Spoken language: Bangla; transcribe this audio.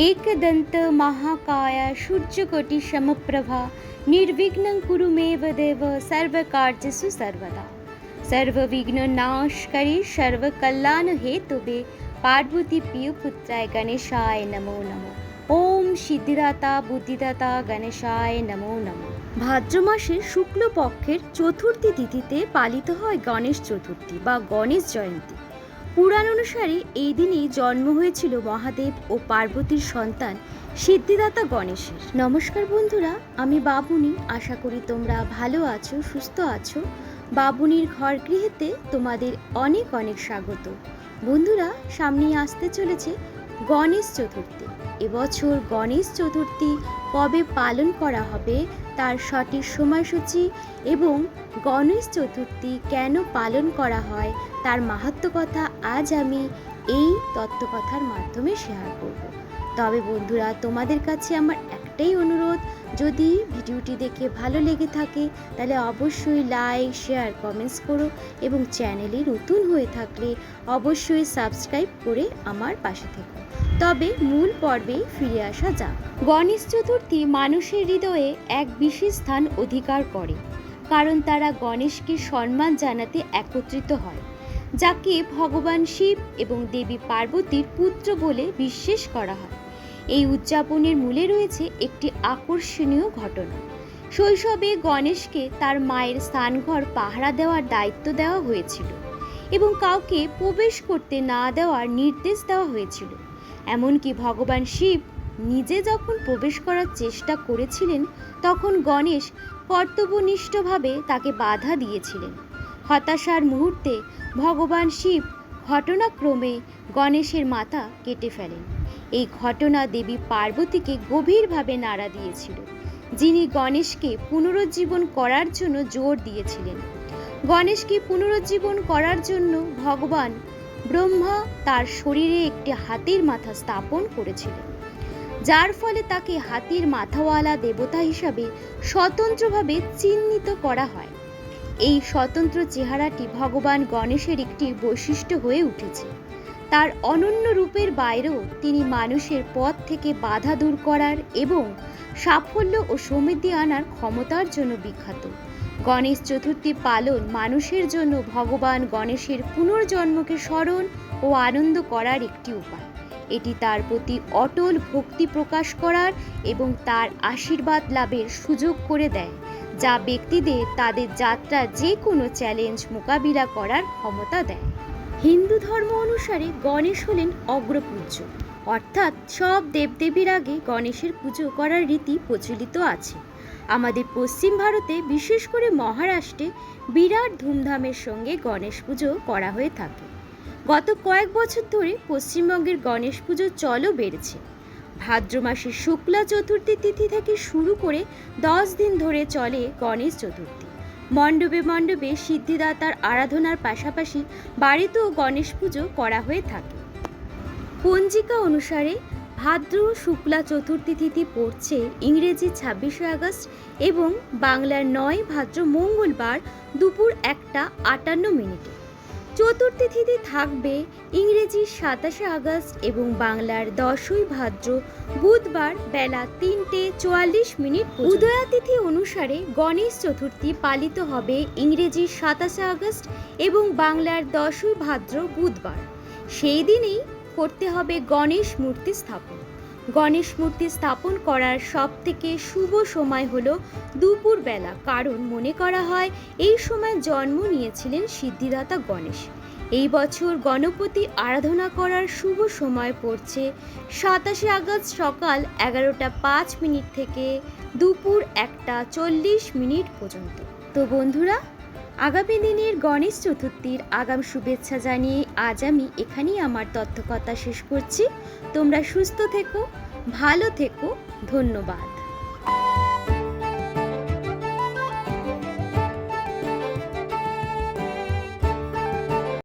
एकदन्त महाकाय सूर्यकोटिशमप्रभा निर्विघ्नं कुरु मे वदेव सर्वकार्यसु सर्वदा सर्वविघ्ननाशकरे सर्वकल्याणहेतुवे पार्वतीप्रियपुत्राय गणेशाय नमो नमो ওম सिद्धिदाता बुद्धिदाता गणेशाय नमो नमो ভাদ্র মাসের শুক্লপক্ষের চতুর্থী তিথিতে পালিত হয় গণেশ চতুর্থী বা গণেশ জয়ন্তী পুরাণ অনুসারে এই দিনই জন্ম হয়েছিল মহাদেব ও পার্বতীর সন্তান সিদ্ধিদাতা গণেশের। নমস্কার বন্ধুরা, আমি বাবুনি। আশা করি তোমরা ভালো আছো, সুস্থ আছো। বাবুনির ঘর গৃহেতে তোমাদের অনেক অনেক স্বাগত। বন্ধুরা, সামনেই আসতে চলেছে গণেশ চতুর্থী। এবছর গণেশ চতুর্থী কবে পালন করা হবে, তার সঠিক সময়সূচি এবং গণেশ চতুর্থী কেন পালন করা হয় তার মাহাত্ম কথা আজ আমি এই তত্ত্বকথার মাধ্যমে শেয়ার করব। তবে বন্ধুরা, তোমাদের কাছে আমার একটাই অনুরোধ, যদি ভিডিওটি দেখে ভালো লেগে থাকে, তাহলে অবশ্যই লাইক শেয়ার কমেন্টস করো এবং চ্যানেলে নতুন হয়ে থাকলে অবশ্যই সাবস্ক্রাইব করে আমার পাশে থেকো। তবে মূল পর্বে ফিরে আসা যাক। গণেশ চতুর্থী মানুষের হৃদয়ে এক বিশেষ স্থান অধিকার করে। কারণ তারা গণেশকে সম্মান জানাতে একত্রিত হয়, যাকে ভগবান শিব এবং দেবী পার্বতীর পুত্র বলে বিশ্বাস করা হয়। এই উদযাপনের মূলে রয়েছে একটি আকর্ষণীয় ঘটনা। শৈশবে গণেশকে তার মায়ের স্থানঘর পাহারা দেওয়ার দায়িত্ব দেওয়া হয়েছিল এবং কাউকে প্রবেশ করতে না দেওয়ার নির্দেশ দেওয়া হয়েছিল। এমনকি ভগবান শিব নিজে যখন প্রবেশ করার চেষ্টা করেছিলেন, তখন গণেশ কর্তব্যনিষ্ঠভাবে তাকে বাধা দিয়েছিলেন। হতাশার মুহূর্তে ভগবান শিব ঘটনাক্রমে গণেশের মাথা কেটে ফেলেন। এই ঘটনা দেবী পার্বতীকে গভীরভাবে নাড়া দিয়েছিল, যিনি গণেশকে পুনরুজ্জীবন করার জন্য জোর দিয়েছিলেন। গণেশকে পুনরুজ্জীবন করার জন্য ভগবান ব্রহ্মা তার শরীরে একটি হাতির মাথা স্থাপন করেছিলেন। যার ফলে তাকে হাতির মাথাওয়ালা দেবতা হিসাবে স্বতন্ত্রভাবে চিহ্নিত করা হয়। এই স্বতন্ত্র চেহারাটি ভগবান গণেশের একটি বৈশিষ্ট্য হয়ে উঠেছে। তার অনন্য রূপের বাইরেও তিনি মানুষের পথ থেকে বাধা দূর করার এবং সাফল্য ও সমৃদ্ধি আনার ক্ষমতার জন্য বিখ্যাত। গণেশ চতুর্থী পালন মানুষের জন্য ভগবান গণেশের পুনর্জন্মকে স্মরণ ও আনন্দ করার একটি উপায়। এটি তার প্রতি অটল ভক্তি প্রকাশ করার এবং তার আশীর্বাদ লাভের সুযোগ করে দেয়, যা ব্যক্তিদের তাদের যাত্রা যে কোনো চ্যালেঞ্জ মোকাবিলা করার ক্ষমতা দেয়। হিন্দু ধর্ম অনুসারে গণেশ হলেন অগ্রপূজ্য, অর্থাৎ সব দেবদেবীর আগে গণেশের পুজো করার রীতি প্রচলিত আছে। আমাদের পশ্চিম ভারতে বিশেষ করে মহারাষ্ট্রে বিরাট ধুমধামের সঙ্গে গণেশ পুজো করা হয়ে থাকে। গত কয়েক বছর ধরে পশ্চিমবঙ্গের গণেশ পুজোর চলও বেড়েছে। ভাদ্র মাসের শুক্লা চতুর্থী তিথি থেকে শুরু করে দশ দিন ধরে চলে গণেশ চতুর্থী। মণ্ডপে মণ্ডপে সিদ্ধিদাতার আরাধনার পাশাপাশি বাড়িতেও গণেশ পুজো করা হয়ে থাকে। পঞ্জিকা অনুসারে ভাদ্র শুক্লা চতুর্থী তিথি পড়ছে ইংরেজি ছাব্বিশে আগস্ট এবং বাংলার নয় ভাদ্র মঙ্গলবার দুপুর একটা আটান্ন মিনিটে। চতুর্থী থাকবে ইংরেজি সাতাশে আগস্ট এবং বাংলার দশই ভাদ্র বুধবার বেলা তিনটে চুয়াল্লিশ মিনিট উদয়া তিথি অনুসারে গণেশ চতুর্থী পালিত হবে ইংরেজি সাতাশে আগস্ট এবং বাংলার দশই ভাদ্র বুধবার। সেই দিনেই করতে হবে গণেশ মূর্তি স্থাপন। গণেশ মূর্তি স্থাপন করার সব থেকে শুভ সময় হলো দুপুরবেলা। কারণ মনে করা হয়, এই সময় জন্ম নিয়েছিলেন সিদ্ধিদাতা গণেশ। এই বছর গণপতি আরাধনা করার শুভ সময় পড়ছে সাতাশে আগস্ট সকাল এগারোটা পাঁচ মিনিট থেকে দুপুর একটা চল্লিশ মিনিট পর্যন্ত। তো বন্ধুরা, আগামী দিনের গণেশ চতুর্থীর আগাম শুভেচ্ছা জানিয়ে আজ আমি এখানেই আমার তথ্যকথা শেষ করছি। তোমরা সুস্থ থেকো ভালো থেকো ধন্যবাদ।